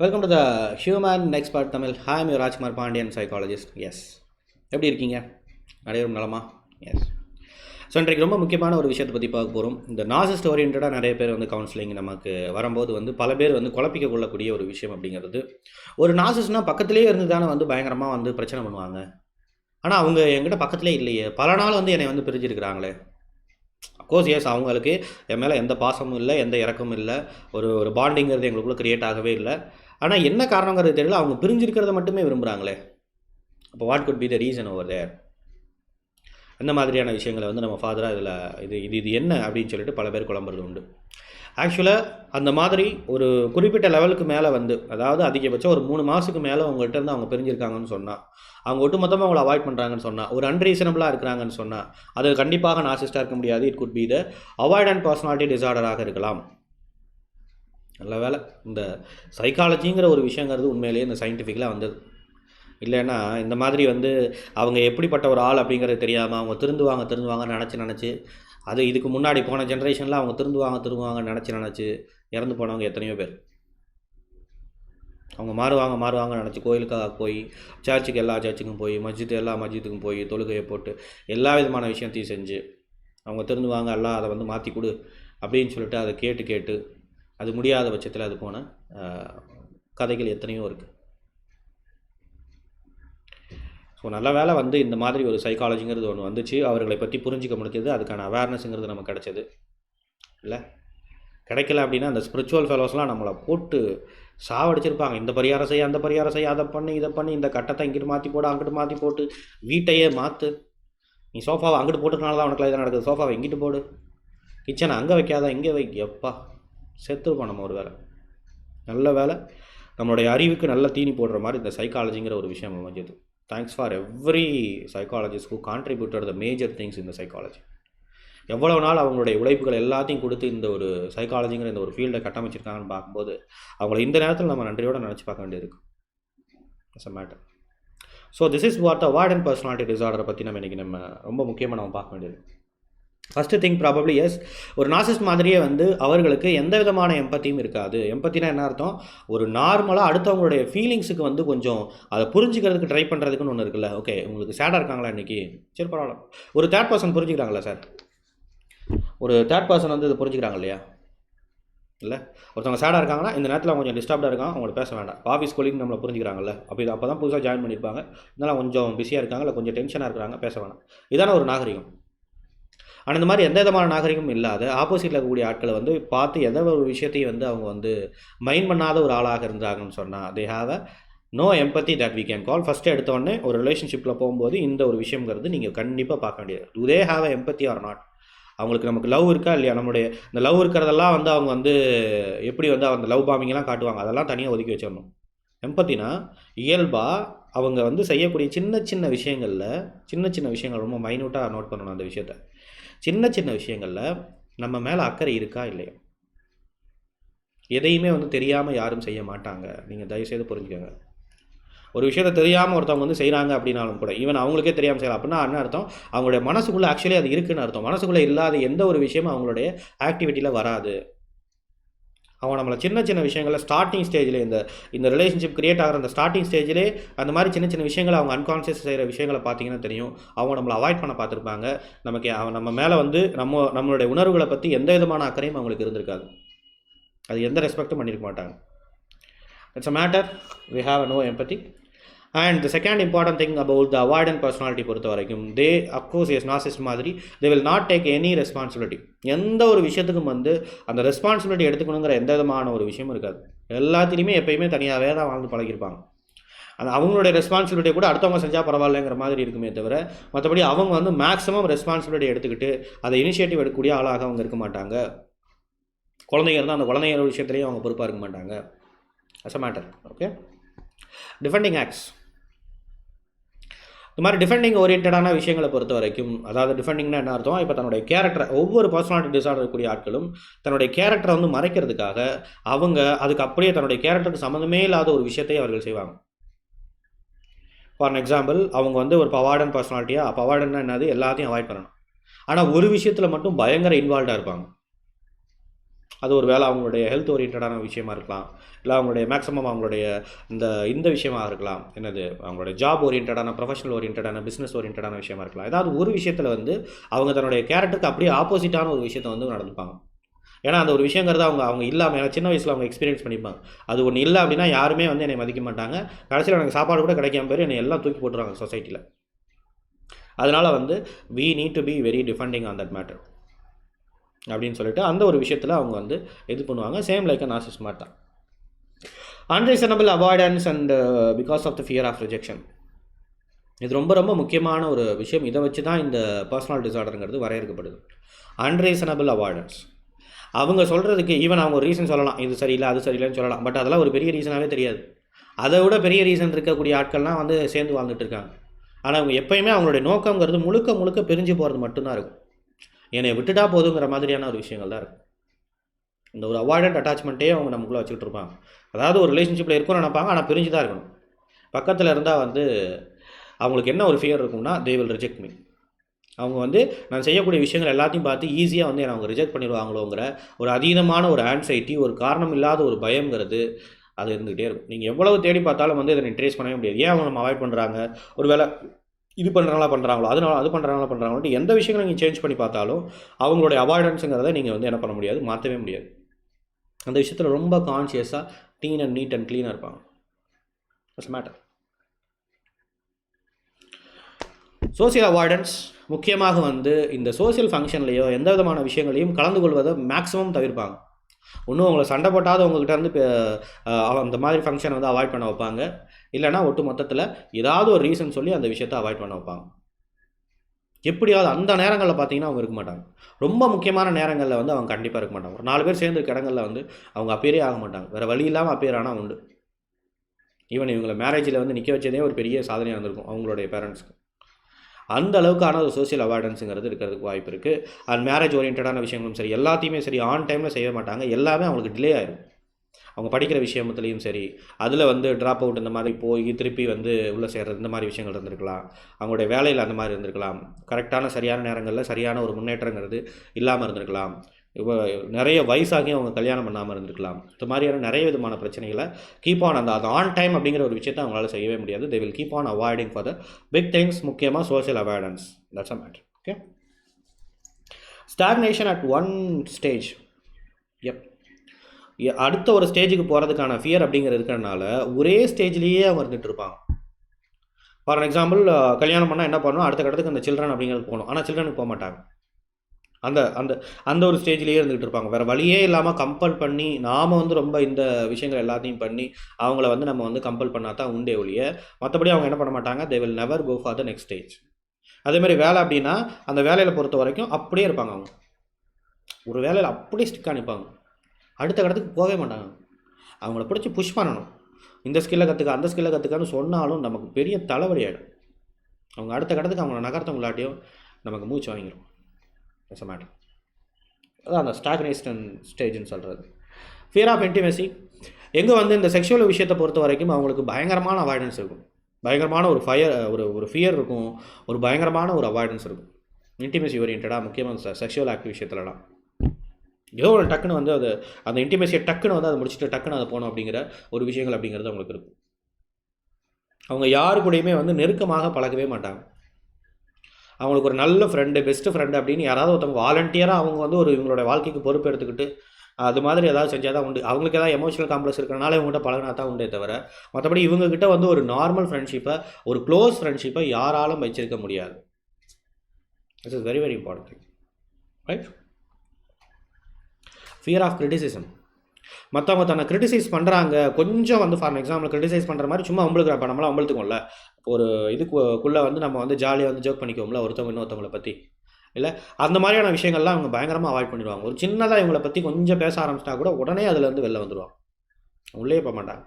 Welcome to the human expert Tamil hi mu Rajkumar Pandian psychologist எஸ் எப்படி இருக்கீங்க? அனைவரும் நலமா? எஸ் ஸோ இன்றைக்கு ரொம்ப முக்கியமான ஒரு விஷயத்தை பற்றி பார்க்க போகிறோம் இந்த நாசிஸ்ட் ஓரியன்டாக நிறைய பேர் வந்து கவுன்சிலிங் நமக்கு வரும்போது வந்து பல பேர் வந்து குழப்பிக்க கொள்ளக்கூடிய ஒரு விஷயம் அப்படிங்கிறது. ஒரு நாசிஸ்னால் பக்கத்துலேயே இருந்து தானே வந்து பயங்கரமாக வந்து பிரச்சனை பண்ணுவாங்க. ஆனால் அவங்க என்கிட்ட பக்கத்துலேயே இல்லையே. பல நாள் வந்து என்னை வந்து பிரிஞ்சிருக்கிறாங்களே. அஃப்கோர்ஸ் எஸ் அவங்களுக்கு என் மேலே எந்த பாசமும் இல்லை எந்த இறக்கமும் இல்லை. ஒரு ஒரு பாண்டிங்கிறது எங்களுக்குள்ளே க்ரியேட் ஆகவே இல்லை. ஆனால் என்ன காரணங்கிறது தெரியல. அவங்க பிரிஞ்சிருக்கிறத மட்டுமே விரும்புகிறாங்களே அப்போ what could be the reason over there அந்த மாதிரியான விஷயங்களை வந்து நம்ம ஃபாதராக இதில் இது இது இது என்ன அப்படின்னு சொல்லிட்டு பல பேர் குழம்புறது உண்டு. ஆக்சுவலாக அந்த மாதிரி ஒரு குறிப்பிட்ட லெவலுக்கு மேலே வந்து அதாவது அதிகபட்சம் ஒரு மூணு மாதத்துக்கு மேலே உங்கள்கிட்ட இருந்து அவங்க பிரிஞ்சிருக்காங்கன்னு சொன்னால் அவங்க ஒட்டுமொத்தமாக அவங்கள அவாய்ட் பண்ணுறாங்கன்னு சொன்னால் ஒரு அன்ரீசனபிளாக இருக்கிறாங்கன்னு சொன்னால் அது கண்டிப்பாக நாசிஸ்டாக இருக்க முடியாது. It could be the avoidant personality டிசார்டராக இருக்கலாம். நல்ல வேலை. இந்த சைக்காலஜிங்கிற ஒரு விஷயங்கிறது உண்மையிலேயே இந்த சயின்டிஃபிக்கலாக வந்தது. இல்லைன்னா இந்த மாதிரி வந்து அவங்க எப்படிப்பட்ட ஒரு ஆள் அப்படிங்கிறது தெரியாமல் அவங்க திருந்துவாங்க திருந்துவாங்கன்னு நினச்சி நினச்சி அது இதுக்கு முன்னாடி போன ஜென்ரேஷனில் அவங்க திருந்துவாங்க திருந்துவாங்கன்னு நினச்சி நினச்சி இறந்து போனவங்க எத்தனையோ பேர். அவங்க மாறுவாங்க மாறுவாங்கன்னு நினச்சி கோயிலுக்காக போய் சர்ச்சுக்கு எல்லா சர்ச்சுக்கும் போய் மஸ்ஜித் எல்லா மஸ்ஜித்துக்கும் போய் தொழுகையை போட்டு எல்லா விதமான விஷயத்தையும் செஞ்சு அவங்க திருந்துவாங்க எல்லாம் அதை வந்து மாற்றி கொடு அப்படின்னு சொல்லிட்டு அதை கேட்டு கேட்டு அது முடியாத பட்சத்தில் அது போன கதைகள் எத்தனையோ இருக்குது ஸோ நல்ல வேலை வந்து இந்த மாதிரி ஒரு சைக்காலஜிங்கிறது ஒன்று வந்துச்சு. அவர்களை பற்றி புரிஞ்சிக்க முடிஞ்சது. அதுக்கான அவேர்னஸ்ங்கிறது நமக்கு கிடைச்சது. இல்லை? கிடைக்கல அப்படின்னா அந்த ஸ்பிரிச்சுவல் ஃபெலோஸ்லாம் நம்மளை போட்டு சாவடிச்சிருப்பாங்க. இந்த பரிகாரம் செய்ய அந்த பரிகாரம் செய்ய அதை பண்ணி இதை பண்ணி இந்த கட்டத்தை இங்கிட்டு மாற்றி போட அங்கிட்டு மாற்றி போட்டு வீட்டையே மாற்று நீ சோஃபாவை அங்கிட்டு போட்டுக்கனால தான் உனக்கு இதாக நடக்குது சோஃபாவை இங்கிட்டு போடு. கிச்சனை அங்கே வைக்காத இங்கே வை. எப்பா? செத்துருப்போம் நம்ம ஒரு வேலை நல்ல வேலை நம்மளுடைய அறிவுக்கு நல்ல தீனி போடுற மாதிரி இந்த சைக்காலஜிங்கிற ஒரு விஷயம் அமைஞ்சது. Thanks for every psychologist who contributed the major things இந்த சைக்காலஜி எவ்வளோ நாள் அவங்களுடைய உழைப்புகள் எல்லாத்தையும் கொடுத்து இந்த ஒரு சைக்காலஜிங்கிற இந்த ஒரு ஃபீல்டை கட்டமைச்சிருக்காங்கன்னு பார்க்கும்போது அவங்கள இந்த நேரத்தில் நம்ம நன்றியோடு நினச்சி பார்க்க வேண்டியிருக்கு it's a matter so this is what award and personality டிசார்டரை பற்றி நம்ம இன்றைக்கி நம்ம ரொம்ப முக்கியமாக நம்ம பார்க்க வேண்டியது ஃபஸ்ட்டு திங் ப்ராபப்ளி எஸ் ஒரு நாசிஸ் மாதிரியே வந்து அவர்களுக்கு எந்த விதமான எம்பத்தியும் இருக்காது. எம்பத்தினா என்ன அர்த்தம்? ஒரு நார்மலாக அடுத்தவங்களுடைய ஃபீலிங்ஸுக்கு வந்து கொஞ்சம் அதை புரிஞ்சுக்கிறதுக்கு ட்ரை பண்ணுறதுக்குன்னு ஒன்று இருக்குல்ல. ஓகே உங்களுக்கு சேடாக இருக்காங்களா இன்றைக்கி சரி பரவாயில்ல. ஒரு தேர்ட் பர்சன் புரிஞ்சுக்கிறாங்களா சார் ஒரு தேர்ட் பர்சன் வந்து இதை புரிஞ்சுக்கிறாங்க இல்லையா? இல்லை? ஒருத்தவங்க சேடாக இருக்காங்கன்னா இந்த நேரத்தில் கொஞ்சம் டிஸ்டர்ப்டாக இருக்காங்க அவங்கள பேச வேண்டாம். ஆஃபீஸ் கொலிங் நம்மளை புரிஞ்சுக்கிறாங்கல்ல. அப்போ இது அப்போ தான் புதுசாக ஜாயின் பண்ணியிருப்பாங்க. இதனால் கொஞ்சம் பிஸியாக இருக்காங்க இல்லை கொஞ்சம் டென்ஷனாக இருக்கிறாங்க பேச வேணாம். இதான ஒரு நாகரிகம். ஆனால் இந்த மாதிரி எந்த விதமான நாகரிகமும் இல்லாத ஆப்போசிட்டில் இருக்கக்கூடிய ஆட்களை வந்து பார்த்து எந்த ஒரு விஷயத்தையும் வந்து அவங்க வந்து மைண்ட் பண்ணாத ஒரு ஆளாக இருந்தாங்கன்னு சொன்னால் they have a no empathy that we can call first எடுத்தோடனே ஒரு ரிலேஷன்ஷிப்பில் போகும்போது இந்த ஒரு விஷயங்கிறது நீங்கள் கண்டிப்பாக பார்க்க வேண்டியது. Do have empathy or not அவங்களுக்கு நமக்கு லவ் இருக்கா இல்லையா? நம்மளுடைய இந்த லவ் இருக்கிறதெல்லாம் வந்து அவங்க வந்து எப்படி வந்து அந்த லவ் பாமிங்கெல்லாம் காட்டுவாங்க? அதெல்லாம் தனியாக ஒதுக்கி வச்சிடணும். எம்பத்தினா இயல்பாக அவங்க வந்து செய்யக்கூடிய சின்ன சின்ன விஷயங்களில் சின்ன சின்ன விஷயங்கள் ரொம்ப மைனூட்டாக நோட் பண்ணணும் அந்த விஷயத்த. சின்ன சின்ன விஷயங்களில் நம்ம மேலே அக்கறை இருக்கா இல்லையா? எதையுமே வந்து தெரியாமல் யாரும் செய்ய மாட்டாங்க. நீங்கள் தயவுசெய்து புரிஞ்சுக்கோங்க. ஒரு விஷயத்தை தெரியாமல் ஒருத்தவங்க வந்து செய்கிறாங்க அப்படின்னாலும் கூட ஈவன் அவங்களுக்கே தெரியாமல் செய்யலாம். அப்படின்னா என்ன அர்த்தம்? அவங்களுடைய மனசுக்குள்ளே ஆக்சுவலி அது இருக்குன்னு அர்த்தம். மனசுக்குள்ளே இல்லாத எந்த ஒரு விஷயமும் அவங்களுடைய ஆக்டிவிட்டியில் வராது. அவங்க நம்மளை சின்ன சின்ன விஷயங்களில் ஸ்டார்டிங் ஸ்டேஜில் இந்த இந்த ரிலேஷன்ஷிப் கிரியேட் ஆகிற அந்த ஸ்டார்டிங் ஸ்டேஜிலே அந்த மாதிரி சின்ன சின்ன விஷயங்களை அவங்க அன்கான்சியஸ் செய்கிற விஷயங்களை பார்த்தீங்கன்னா தெரியும். அவங்க நம்மளை அவாய்ட் பண்ண பார்த்துருப்பாங்க. நமக்கு அவன் நம்ம மேலே வந்து நம்ம நம்மளுடைய உணர்வுகளை பற்றி எந்த விதமான அக்கறையும் அவங்களுக்கு இருந்திருக்காது. அது எந்த ரெஸ்பெக்டும் பண்ணியிருக்க மாட்டாங்க. It's a matter we have no empathy and the second important thing about the avoidant personality பொறுத்த வரைக்கும் they of course yes narcissist மாதிரி they will not take any responsibility எந்த ஒரு விஷயத்துக்கும் வந்து அந்த ரெஸ்பான்சிபிலிட்டி எடுத்துக்கணுங்கிற எந்த விதமான ஒரு விஷயமும் இருக்காது. எல்லாத்திலையுமே எப்பயுமே தனியாகவே தான் வாழ்ந்து பழகிருப்பாங்க அந்த அவங்களுடைய ரெஸ்பான்சிபிலிட்டி கூட அடுத்தவங்க செஞ்சால் பரவாயில்லைங்கிற மாதிரி இருக்குமே தவிர மற்றபடி அவங்க வந்து மேக்ஸிமம் ரெஸ்பான்சிபிலிட்டி எடுத்துக்கிட்டு அதை இனிஷியேட்டிவ் எடுக்கக்கூடிய ஆளாக அவங்க இருக்க மாட்டாங்க. குழந்தைங்க இருந்தால் அந்த குழந்தைங்க விஷயத்துலேயும் அவங்க பொறுப்பாக இருக்க மாட்டாங்க. As a matter okay defending acts இந்த மாதிரி டிஃபெண்டிங் ஓரியன்டான விஷயங்களை பொறுத்த வரைக்கும் அதாவது டிஃபெண்டிங்னா என்ன அர்த்தம்? இப்போ தன்னுடைய கேரக்டரை ஒவ்வொரு பர்சனாலிட்டி டிசார்டர் இருக்கக்கூடிய ஆட்களும் தன்னுடைய கேரக்டரை வந்து மறைக்கிறதுக்காக அவங்க அதுக்கு அப்படியே தன்னுடைய கேரக்டருக்கு சம்மந்தமே இல்லாத ஒரு விஷயத்தை அவர்கள் செய்வாங்க. ஃபார் எக்ஸாம்பிள் அவங்க வந்து ஒரு பவார்டன் பர்சனாலிட்டியாக பவார்டன்னா என்னது? எல்லாத்தையும் அவாய்ட் பண்ணணும். ஆனால் ஒரு விஷயத்தில் மட்டும் பயங்கர இன்வால்வ்டாக இருப்பாங்க. அது ஒரு வேலை அவங்களுடைய ஹெல்த் ஓரியன்டான விஷயமா இருக்கலாம். இல்லை அவங்களுடைய மேக்ஸிமம் அவங்களுடைய இந்த இந்த விஷயமாக இருக்கலாம். என்னது? அவங்களுடைய ஜாப் ஓரியன்டான ப்ரொஃபஷனல் ஓரியன்டான பிஸ்னஸ் ஓரியன்டான விஷயமா இருக்கலாம். ஏதாவது ஒரு விஷயத்தில் வந்து அவங்க தன்னுடைய கேரக்டருக்கு அப்படியே ஆப்போசிட்டான ஒரு விஷயத்தை வந்து நடந்துப்பாங்க. ஏன்னா அந்த ஒரு விஷயங்கிறது அவங்க அவங்க இல்லாமல் ஏன்னா சின்ன வயசில் அவங்க எக்ஸ்பீரியன்ஸ் பண்ணிப்பாங்க. அது ஒன்று இல்லை அப்படின்னா யாருமே வந்து என்னை மதிக்க மாட்டாங்க. கடைசியில் எனக்கு சாப்பாடு கூட கிடைக்காம பேர் என்னை எல்லாம் தூக்கி போட்டுருவாங்க சொசைட்டியில் அதனால் வந்து we need to be very defending on that matter அப்படின்னு சொல்லிட்டு அந்த ஒரு விஷயத்தில் அவங்க வந்து இது பண்ணுவாங்க. சேம் லைக் அ நாசிஸ் மாதிரி தான் unreasonable avoidance and because of the fear of rejection இது ரொம்ப ரொம்ப முக்கியமான ஒரு விஷயம். இதை வச்சு தான் இந்த பர்சனல் டிசார்டருங்கிறது வரையறுக்கப்படுது. அன்ரீசனபிள் அவாய்டன்ஸ் அவங்க சொல்கிறதுக்கு ஈவன் அவங்க ஒரு ரீசன் சொல்லலாம். இது சரியில்லை அது சரியில்லைன்னு சொல்லலாம். பட் அதெல்லாம் ஒரு பெரிய ரீசனாகவே தெரியாது. அதை விட பெரிய ரீசன் இருக்கக்கூடிய ஆட்கள்லாம் வந்து சேர்ந்து வாழ்ந்துட்டு இருக்காங்க. ஆனால் அவங்க எப்பயுமே அவங்களுடைய நோக்கங்கிறது முழுக்க முழுக்க பிரிஞ்சு போகிறது மட்டும்தான் இருக்கும். என்னை விட்டுட்டா போதுங்கிற மாதிரியான ஒரு விஷயங்கள் தான் இருக்கும் இந்த ஒரு அவாய்டன்ட் அட்டாச்மெண்ட்டே அவங்க நமக்குள்ளே வச்சுக்கிட்டு இருப்பாங்க. அதாவது ஒரு ரிலேஷன்ஷிப்பில் இருக்கும்னு நினைப்பாங்க ஆனால் பிரிஞ்சு தான் இருக்கணும். பக்கத்தில் இருந்தால் வந்து அவங்களுக்கு என்ன ஒரு ஃபியர் இருக்கும்னா தே வில் ரிஜெக்ட் மீ அவங்க வந்து நான் செய்யக்கூடிய விஷயங்கள் எல்லாத்தையும் பார்த்து ஈஸியாக வந்து என்னை அவங்க ரிஜெக்ட் பண்ணிடுவாங்களோங்கிற ஒரு அதீதமான ஒரு ஆன்சைட்டி ஒரு காரணம் இல்லாத ஒரு பயங்கிறது அது இருந்துகிட்டே இருக்கும். நீங்கள் எவ்வளவு தேடி பார்த்தாலும் வந்து இதை ட்ரேஸ் பண்ணவே முடியாது. ஏன் அவங்க நம்ம அவாய்ட் பண்ணுறாங்க ஒரு வேளை இது பண்ணுறாங்களா பண்ணுறாங்களோ அதனால அது பண்ணுறாங்களா பண்ணுறாங்களோ எந்த விஷயங்களை நீங்கள் சேஞ்ச் பண்ணி பார்த்தாலும் அவங்களுடைய அவாய்டன்ஸுங்கிறத நீங்கள் வந்து என்ன பண்ண முடியாது மாற்றவே முடியாது. அந்த விஷயத்தில் ரொம்ப கான்சியஸாக க்ளீன் அண்ட் நீட் அண்ட் க்ளீனாக இருப்பாங்க. இட்ஸ் மேட்டர் சோசியல் அவாய்டன்ஸ் முக்கியமாக வந்து இந்த சோசியல் ஃபங்க்ஷன்லேயோ எந்த விதமான விஷயங்களையும் கலந்து கொள்வதை மேக்ஸிமம் தவிர்ப்பாங்க. ஒன்றும் உங்களை சண்டை போட்டாவது உங்ககிட்ட இருந்து இப்போ, அந்த மாதிரி ஃபங்க்ஷனை வந்து அவாய்ட் பண்ண வைப்பாங்க. இல்லைனா ஒட்டு மொத்தத்தில் ஏதாவது ஒரு ரீசன் சொல்லி அந்த விஷயத்தை அவாய்ட் பண்ண வைப்பாங்க. எப்படியாவது அந்த நேரங்களில் பார்த்தீங்கன்னா அவங்க இருக்க மாட்டாங்க. ரொம்ப முக்கியமான நேரங்களில் வந்து அவங்க கண்டிப்பாக இருக்க மாட்டாங்க. ஒரு நாலு பேர் சேர்ந்து இடங்களில் வந்து அவங்க அப்பேரே ஆக மாட்டாங்க. வேறு வழி இல்லாமல் அப்பேர் ஆனால் உண்டு. ஈவன் இவங்களை மேரேஜில் வந்து நிற்க வச்சதே ஒரு பெரிய சாதனையாக இருந்திருக்கும் அவங்களுடைய பேரண்ட்ஸ்க்கு அந்த அளவுக்கான ஒரு சோஷியல் அவார்டன்ஸுங்கிறது இருக்கிறதுக்கு வாய்ப்பு இருக்குது அண்ட் மேரேஜ் ஓரியன்டான விஷயங்களும் சரி எல்லாத்தையுமே சரி ஆன் டைமில் செய்ய மாட்டாங்க. எல்லாமே அவங்களுக்கு டிலே ஆயிடும் அவங்க படிக்கிற விஷயத்துலேயும் சரி அதில் வந்து ட்ராப் அவுட் இந்த மாதிரி போய் திருப்பி வந்து உள்ளே சேர்றது இந்த மாதிரி விஷயங்கள் இருந்திருக்கலாம். அவங்களுடைய வேலையில் அந்த மாதிரி இருந்திருக்கலாம். கரெக்டான சரியான நேரங்களில் சரியான ஒரு முன்னேற்றங்கிறது இல்லாமல் இருந்திருக்கலாம். இப்போ நிறைய வயசாகியும் அவங்க கல்யாணம் பண்ணாமல் இருந்திருக்கலாம். இந்த மாதிரியான நிறைய விதமான பிரச்சனைகளை கீப் ஆன் அந்த அது ஆன் டைம் அப்படிங்கிற ஒரு விஷயத்தை அவங்களால செய்யவே முடியாது. They will keep on avoiding for the big things முக்கியமாக social awareness that's a matter okay stagnation at one stage if அடுத்த ஒரு ஸ்டேஜுக்கு போகிறதுக்கான ஃபியர் அப்படிங்கிறது இருக்கிறனால ஒரே ஸ்டேஜ்லேயே அவங்க இருந்துட்டு இருப்பாங்க. ஃபார் எக்ஸாம்பிள் கல்யாணம் பண்ணால் என்ன பண்ணணும் அடுத்த கட்டத்துக்கு அந்த சில்ட்ரன் அப்படிங்கிறது போகணும். ஆனால் சில்ட்ரனுக்கு போக மாட்டாங்க அந்த அந்த அந்த ஒரு ஸ்டேஜ்லேயே இருந்துகிட்டு இருப்பாங்க. வேறு வழியே இல்லாமல் கம்பல் பண்ணி நாம் வந்து ரொம்ப இந்த விஷயங்கள் எல்லாத்தையும் பண்ணி அவங்கள வந்து நம்ம வந்து கம்பல் பண்ணால் தான் உண்டே ஒழிய மற்றபடி அவங்க என்ன பண்ண மாட்டாங்க? They will never go for the next stage அதேமாதிரி வேலை அப்படின்னா அந்த வேலையில் பொறுத்த வரைக்கும் அப்படியே இருப்பாங்க அவங்க. ஒரு வேலையில் அப்படியே ஸ்டிக்காக நிற்பாங்க அடுத்த கடத்துக்கு போகவே மாட்டாங்க. அவங்கள பிடிச்சி புஷ் பண்ணணும். இந்த ஸ்கில்லை கற்றுக்க அந்த ஸ்கில்லை கற்றுக்கான்னு சொன்னாலும் நமக்கு பெரிய தலைவலி ஆகிடும் அவங்க அடுத்த கடத்துக்கு அவங்கள நகர்த்தவங்களாட்டியும் நமக்கு மூச்சு வாங்கிடும் இட்ஸ் மேட்டர் அதான் அந்த ஸ்டாக்னேஷன் ஸ்டேஜ்னு சொல்கிறது ஃபியர் ஆஃப் இன்டிமெசி எங்கே வந்து இந்த செக்ஷுவல் விஷயத்தை பொறுத்த வரைக்கும் அவங்களுக்கு பயங்கரமான அவாய்டன்ஸ் இருக்கும். பயங்கரமான ஒரு ஃபயர் ஒரு ஒரு ஃபியர் இருக்கும். ஒரு பயங்கரமான ஒரு அவாய்டன்ஸ் இருக்கும். இன்டிமெசி ஓரியன்டாக முக்கியமாக செக்ஷுவல் ஆக்ட் விஷயத்துலலாம். ஏதோ ஒரு டக்குன்னு வந்து அது அந்த இன்டிமேசியை டக்குன்னு வந்து அதை முடிச்சுட்டு டக்குன்னு அதை போகணும் அப்படிங்கிற ஒரு விஷயங்கள் அப்படிங்கிறது அவங்களுக்கு இருக்கும். அவங்க யாரு கூடயுமே வந்து நெருக்கமாக பழகவே மாட்டாங்க. அவங்களுக்கு ஒரு நல்ல ஃப்ரெண்டு பெஸ்ட் ஃப்ரெண்டு அப்படின்னு யாராவது ஒருத்தவங்க வாலண்டியராக அவங்க வந்து ஒரு இவங்களோட வாழ்க்கைக்கு பொறுப்பு எடுத்துக்கிட்டு அது மாதிரி ஏதாவது செஞ்சால் தான் உண்டு. அவங்களுக்கு ஏதாவது எமோஷனல் காம்ப்ளெக்ஸ் இருக்கிறனால இவங்ககிட்ட பழகினா தான் உண்டே தவிர மற்றபடி இவங்ககிட்ட வந்து ஒரு நார்மல் ஃப்ரெண்ட்ஷிப்பை ஒரு க்ளோஸ் ஃப்ரெண்ட்ஷிப்பை யாராலும் வச்சிருக்க முடியாது. It's is very very important thing right fear of criticism மற்றவங்க தன்னை கிரிட்டிசைஸ் பண்ணுறாங்க கொஞ்சம் வந்து ஃபார் எக்ஸாம்பிள் கிரிட்டிசைஸ் பண்ணுற மாதிரி சும்மா அவங்களுக்கு இப்போ நம்மளாம் அம்பளுத்துக்கோம்ல ஒரு இதுக்குள்ளே வந்து நம்ம வந்து ஜாலியாக வந்து ஜோக் பண்ணிக்குவோம்ல ஒருத்தவங்க இன்னொருத்தவங்களை பற்றி இல்லை? அந்த மாதிரியான விஷயங்கள்லாம் அவங்க பயங்கரமாக அவாய்ட் பண்ணிடுவாங்க. ஒரு சின்னதாக இவங்களை பற்றி கொஞ்சம் பேச ஆரம்பிச்சிட்டா கூட உடனே அதுலேருந்து வெளில வந்துடுவாங்க உள்ளே போக மாட்டாங்க.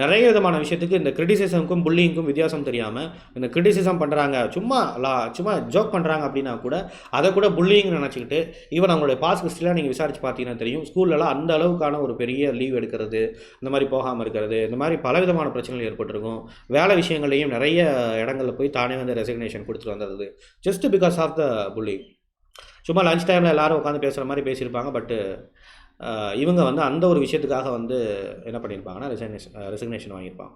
நிறைய விதமான விஷயத்துக்கு இந்த கிரிட்டிசிசம்க்கும் புல்லிங்க்கும் வித்தியாசம் தெரியாமல் இந்த கிரிட்டிசிசம் பண்ணுறாங்க சும்மா லா சும்மா ஜோக் பண்ணுறாங்க அப்படின்னா கூட அதை கூட புல்லிங் நினச்சிக்கிட்டு ஈவன் அவங்களுடைய பாஸ் ஹிஸ்ட்ரிலாம் நீங்கள் விசாரிச்சு பார்த்தீங்கன்னா தெரியும். ஸ்கூல்லலாம் அந்த அளவுக்கான ஒரு பெரிய லீவ் எடுக்கிறது இந்த மாதிரி போகாமல் இருக்கிறது இந்த மாதிரி பல விதமான பிரச்சனைகள் ஏற்பட்டிருக்கும். வேலை விஷயங்கள்லையும் நிறைய இடங்களில் போய் தானே வந்து ரெசிக்னேஷன் கொடுத்துட்டு வந்தது. Just because of the bullying சும்மா லஞ்ச் டைமில் எல்லாரும் உட்காந்து பேசுகிற மாதிரி பேசியிருப்பாங்க பட்டு இவங்க வந்து அந்த ஒரு விஷயத்துக்காக வந்து என்ன பண்ணியிருப்பாங்கன்னா ரிசைனேஷன் ரெசிக்னேஷன் வாங்கியிருப்பாங்க.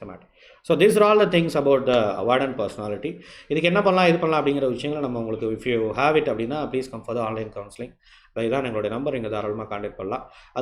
சமாட் so this are all the things about the award and personality இதுக்கு என்ன பண்ணலாம் இது பண்ணலாம் அப்படிங்கிற விஷயங்களை நம்ம உங்களுக்கு இஃப் யூ ஹேவ் இட் அப்படின்னா please come for the online counselling இதான் எங்களுடைய நம்பர் இங்கே தாராளமாக கான்டாக்ட் பண்ணலாம். அது